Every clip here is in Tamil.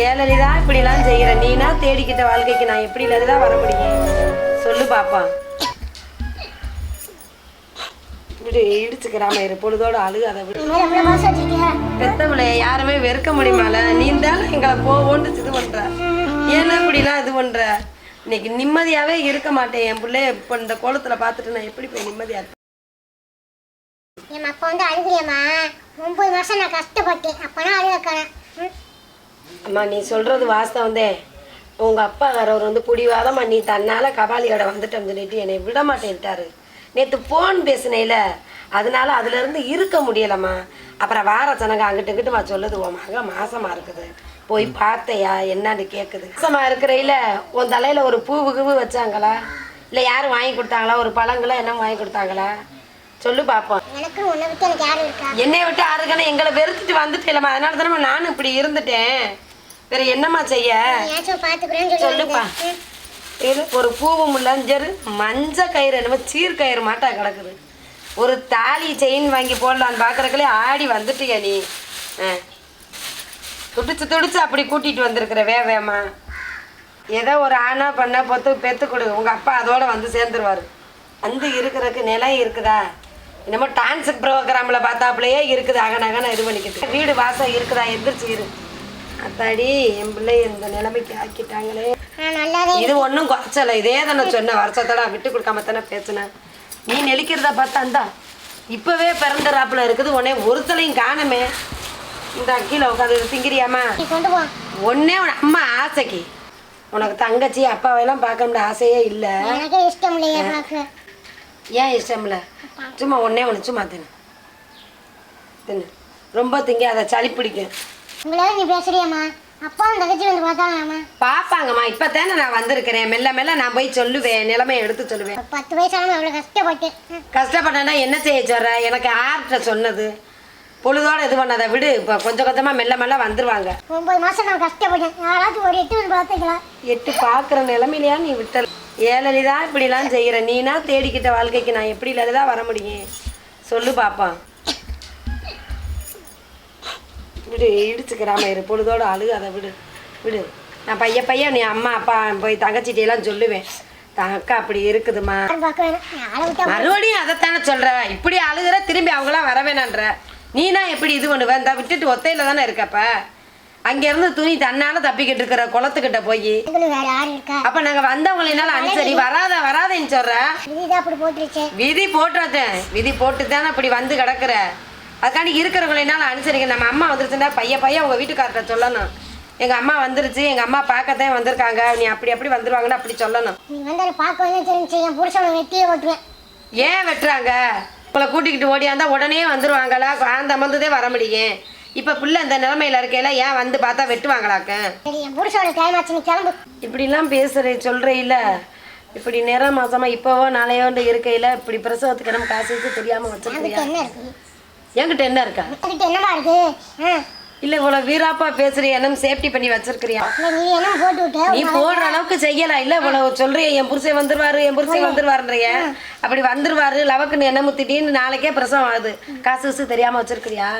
ஏழனி தான் இப்படிலாம் செய்கிறேன் நீனா தேடிக்கிட்ட வாழ்க்கைக்கு நான் எப்படி லலிதா வர முடியும்? சொல்லு பாப்பா. இடிச்சுக்கிறாம இரு. பொழுதோட அழுகாத பெத்தவளைய யாருமே வெறுக்க முடியுமால? நீ தானே எங்களை போவோன்னு இது பண்ற. ஏன்னா இப்படிலாம் இது பண்ற? இன்னைக்கு நிம்மதியாவே இருக்க மாட்டேன். என் பிள்ளைய இப்போ இந்த கோலத்துல பார்த்துட்டு நான் எப்படி போய் நிம்மதியா இருப்பேன்? என் அப்பா வந்து அழுகுறியம்மா. ஒன்பது மாசம் நான் கஷ்டப்பட்டேன். அப்பனா அழுகக்கானேன் அம்மா நீ சொல்றது வாஸ்தவம் தான் உங்க அப்பா வரவர் வந்து புடிவாதமா நீ தன்னால கபாலியோட வந்துட்டோம்னு சொல்லிட்டு என்னை விட மாட்டேன்ட்டாரு. நேத்து போன் பேசினேல அதனால அதுல இருந்து இருக்க முடியலம்மா. அப்புறம் வார சனங்க அங்கிட்டு இங்கிட்டுமா சொல்லுது உன் மக மாசமா இருக்குது. போய் பார்த்தையா? என்னன்னு கேக்குது. மாசமா இருக்கிறையில உன் தலையில ஒரு பூவு கிவு வச்சாங்களா? இல்ல யாரும் வாங்கி கொடுத்தாங்களா? ஒரு பழங்களா என்ன வாங்கி கொடுத்தாங்களா? சொல்லு பாப்போம். எனக்கு உன்னை விட்டு எனக்கு யாரும் இருக்கா? என்னை விட்டு ஆறுக்கணும் எங்களை வெறுத்துட்டு வந்துட்டேலம்மா. அதனால தானே நானும் இப்படி இருந்துட்டேன். வேற என்னம்மா செய்ய? சொல்லுப்பா. இது ஒரு பூவும் முள்ளஞ்சரு மஞ்ச கயிறு என்னமோ சீர் கயிறு மாட்டா கிடக்குது. ஒரு தாலி செயின் வாங்கி போடலான்னு பார்க்கறக்குள்ளே ஆடி வந்துட்டியா நீ. துடிச்சு துடிச்சு அப்படி கூட்டிட்டு வந்திருக்கிற வே வேமா. ஏதோ ஒரு ஆணா பண்ண பொத்து பெத்து கொடு. உங்க அப்பா அதோட வந்து சேர்ந்துருவாரு. வந்து இருக்கிறதுக்கு நிலம் இருக்குதா? என்னமோ டான்ஸ் ப்ரோக்ராம்ல பார்த்தாப்புலயே இருக்குது அகன அகன இது பண்ணிக்கிட்டு. வீடு வாசம் இருக்குதா? எந்திரிச்சு இரு. அத்தாடி என் பிள்ளை இந்த நிலைமைக்கு ஆக்கிட்டாங்களே. இது ஒன்றும் குறைச்சல. இதே தானே சொன்ன வருஷத்தோட விட்டு கொடுக்காம தானே பேசுனேன் நீ நெளிக்கிறத பார்த்தா இந்தா இப்பவே பிறந்தராப்புல இருக்குது. உடனே ஒருத்தலையும் காணமே. இந்த கீழே உட்காந்து திங்கிறியாமா ஒன்னே உன் அம்மா ஆசைக்கு. உனக்கு தங்கச்சி அப்பாவையெல்லாம் பார்க்கணும்னு ஆசையே இல்லை. ஏன் இஷ்டம் இல்லை? சும்மா ஒன்னே ஒன்று சும்மா தின்னு. தின்னு. ரொம்ப திங்க அதை சளி பிடிக்கும். உங்களால நீ பேசுறியம்மா. அப்பாவும் தங்கச்சி வந்து பார்த்தாங்கம்மா பார்ப்பாங்கம்மா இப்போ தானே நான் வந்திருக்கிறேன். மெல்ல மெல்ல நான் போய் சொல்லுவேன் நிலைமையை எடுத்து சொல்லுவேன். பத்து வயசாலும் அவ்வளோ கஷ்டப்பட்டேன். ம். கஷ்டப்பட்டேன்னா என்ன செய்ய சொல்ற? எனக்கு ஆர்ட்ட சொன்னது. பொழுதோட இது பண்ணாத விடு. இப்போ கொஞ்சம் கொஞ்சமாக மெல்ல மெல்ல வந்துருவாங்க. ஒன்பது மாசம் நான் கஷ்டப்பட்டேன். யாராச்சும் ஒரு எட்டு வந்து பார்த்துக்கலாம். எட்டு பார்க்குற நிலைமையிலையா நீ விட்டல்? ஏழனி தான் இப்படிலாம் செய்கிற நீனா தேடிக்கிட்ட வாழ்க்கைக்கு நான் எப்படி தான் வர முடியும்? சொல்லு பாப்பா. விடு இடிச்சுக்கிறாம இரு. பொழுதோட அழுகாத விடு. விடு. நான் பைய பையன் நீ அம்மா அப்பா போய் தங்கச்சிட்டியெல்லாம் சொல்லுவேன். அக்கா அப்படி இருக்குதுமா மறுபடியும் அதைத்தானே சொல்ற? இப்படி அழுகுற திரும்பி அவங்களாம் வர வேணான்ற. நீனா எப்படி இது பண்ணுவ? இந்த விட்டுட்டு ஒத்தையில தானே இருக்கப்ப அங்கேருந்து துணி தன்னால தப்பிக்கிட்டு இருக்கிற குளத்துக்கிட்ட போய். அப்ப நாங்க வந்தவங்களினால அனுசரி வராத வராதேன்னு சொல்ற? விதி போட்டுறதேன் விதி போட்டு தானே அப்படி வந்து கிடக்குற? அதுக்காண்டி இருக்கிறவங்களினால அனுசரிக்க நம்ம அம்மா வந்துருச்சுன்னா பைய பையன் உங்க வீட்டுக்கார்ட்ட சொல்லணும். எங்க அம்மா வந்துருச்சு எங்க அம்மா பார்க்கத்தான் வந்திருக்காங்க. நீ அப்படி அப்படி வந்துருவாங்கன்னு அப்படி சொல்லணும். நீ வந்து பார்க்க வந்து தெரிஞ்சு என் புருஷனை வெட்டியே ஓட்டுவேன். ஏன் வெட்டுறாங்க? உங்களை கூட்டிக்கிட்டு ஓடியாந்தா உடனே வந்துருவாங்களா? அந்த மந்ததே வர முடியும். இப்போ பிள்ளை இந்த நிலைமையில இருக்கையில ஏன் வந்து பார்த்தா வெட்டுவாங்களாக்க? இப்படிலாம் பேசுற சொல்றையில. இப்படி நேர மாசமா இப்போவோ நாளையோண்டு இருக்கையில இப்படி பிரசவத்துக்கு நம்ம காசு வச்சு தெரியாம வச்சிருக்கியா என்கிட்ட என்ன இருக்கு? என்கிட்ட என்ன இருக்கா? என்னமா ஆ. இல்ல இவ்வளவு வீராப்பா பேசுறிய என்ன சேஃப்டி பண்ணி வச்சிருக்கிறியா? இல்லை நீ என்ன போட்டு விட்ட? நீ போடுற அளவுக்கு செய்யலாம். இல்ல இவ்வளவு சொல்றிய என் புருஷன் வந்துருவாரு என் புருஷன் வந்துருவாருன்றிய. அப்படி வந்துருவாரு லவக்குன்னு என்ன முத்திட்டின்னு நாளைக்கே பிரசவம் ஆகுது. காசு காசு தெரியாம வச்சிருக்கிறியா?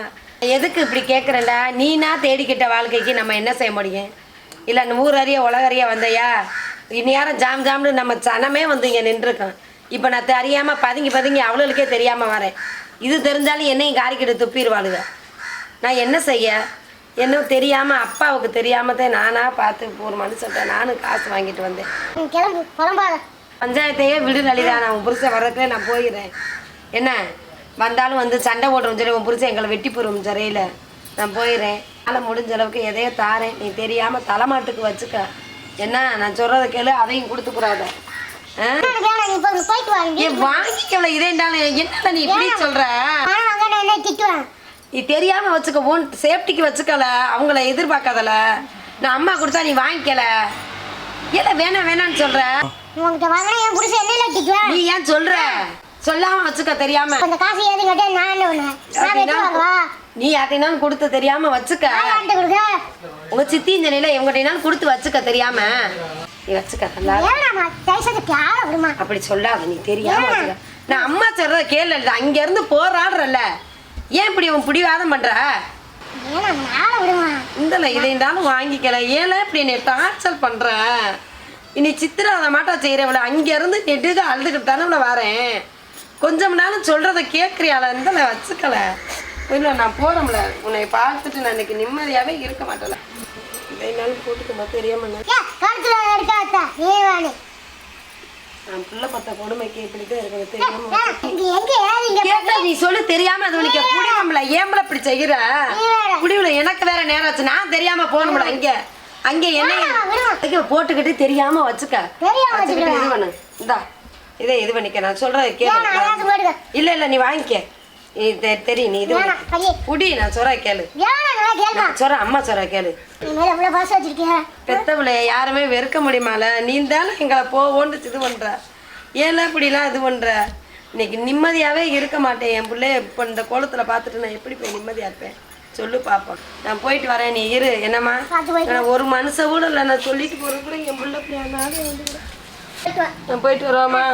எதுக்கு இப்படி கேக்குறேன்டா? நீனா தேடிக்கிட்ட வாழ்க்கைக்கு நம்ம என்ன செய்ய முடியும்? இல்ல ஊர் அறிய உலகறிய வந்தையா? இந்நேரம் ஜாம் ஜாம்னு நம்ம சனமே வந்து இங்க நின்றுருக்கோம் இப்போ நான் தெரியாம பதுங்கி பதுங்கி அவளுக்கே தெரியாம வரேன். இது தெரிஞ்சாலும் என்னையும் காரிக்கிட்டு துப்பிடுவாளுங்க நான் என்ன செய்ய? என்ன தெரியாம அப்பாவுக்கு தெரியாம தான் நானா பார்த்து ஒரு மனுஷன்ட்ட நானும் காசு வாங்கிட்டு வந்தேன். கிளம்பு பஞ்சாயத்தையே விடு லலிதா நான் உன் புருஷன் வர்றதுக்குள்ளே நான் போயிடுறேன். என்ன? வந்தாலும் வந்து சண்டை போடுறோம் சரி உன் புருஷன் எங்களை வெட்டி போடுவோம் சரியில்ல நான் போயிடுறேன். அதனால் முடிஞ்ச அளவுக்கு எதையோ தாரேன். நீ தெரியாம தலைமாட்டுக்கு வச்சுக்க. என்ன? நான் சொல்றத கேளு அதையும் கொடுத்துக்கூடாத வாங்கிக்கல இதேண்டாலும் என்னடா நீ இப்படி சொல்ற? நீ தெரியாம வச்சுக்க உன் சேஃப்டிக்கு வச்சுக்கல அவங்கள எதிர்பார்க்காதல. நான் அம்மா கொடுத்தா நீ வாங்கிக்கல. ஏல வேணாம் வேணாம்னு சொல்ற? நீ ஏன் சொல்ற? சொல்லாம வச்சுக்க தெரியாம. அந்த காசு ஏது கேட்டா நான் நீ யார்கிட்டனாலும் கொடுத்து தெரியாம வச்சுக்க. உங்க சித்தியும் சொன்னில இவங்ககிட்டனாலும் கொடுத்து வச்சுக்க தெரியாம. நீ வச்சுக்க அப்படி சொல்லாத நீ தெரியாம நான் அம்மா சொல்றத கேள்வி அங்க இருந்து போராடுறல ஏன் இப்படி உன் பிடிவாதம் பண்ற? இந்தல இதை இருந்தாலும் வாங்கிக்கல. ஏல இப்படி நீ டார்ச்சர் பண்ற? இனி சித்திராத மாட்டா செய்யறவள அங்க இருந்து நெடுக அழுதுகிட்டு தானே வரேன். கொஞ்சம் நாளும் சொல்றத கேட்கறியால இந்தல வச்சுக்கல. இல்லை நான் போறோம்ல. உன்னை பார்த்துட்டு நான் இன்னைக்கு நிம்மதியாவே இருக்க மாட்டேல இதைனாலும் போட்டுக்கமா தெரியாம நான் புள்ள பத்த கொடுமைக்கு இப்படிதான் இருக்கணும் தெரியாம நீ சொல்லு தெரியாம அது உனக்கு புடிவம்ல? ஏம்பல இப்படி செய்யற புடிவுல எனக்கு வேற நேரம் ஆச்சு. நான் தெரியாம போகணும்ல அங்க அங்க என்ன போட்டுக்கிட்டு தெரியாம வச்சுக்க. வச்சுக்கிட்டு இது. பண்ணு. இந்தா இதை இது பண்ணிக்க. நான் சொல்றதை கேளு. இல்ல இல்ல நீ வாங்கிக்க. இது தெரியும் நீ இது புடி நான் சொல்ற கேளு. சொல்றேன் அம்மா சொல்ற கேளு. பெத்தவளை யாருமே வெறுக்க முடியுமால? நீ தானே எங்களை போவோன்னு இது பண்ற. ஏன்ல இப்படிலாம் இது பண்ற? இன்னைக்கு நிம்மதியாவே இருக்க மாட்டேன். என் பிள்ளைய இப்போ இந்த கோலத்துல பார்த்துட்டு நான் எப்படி போய் நிம்மதியா இருப்பேன்? சொல்லு பாப்போம். நான் போயிட்டு வரேன் நீ இரு. என்னம்மா? நான் ஒரு மனுஷன் கூட இல்லை நான் சொல்லிட்டு போறது கூட என் பிள்ளை கூட. நான் போயிட்டு வருவாமா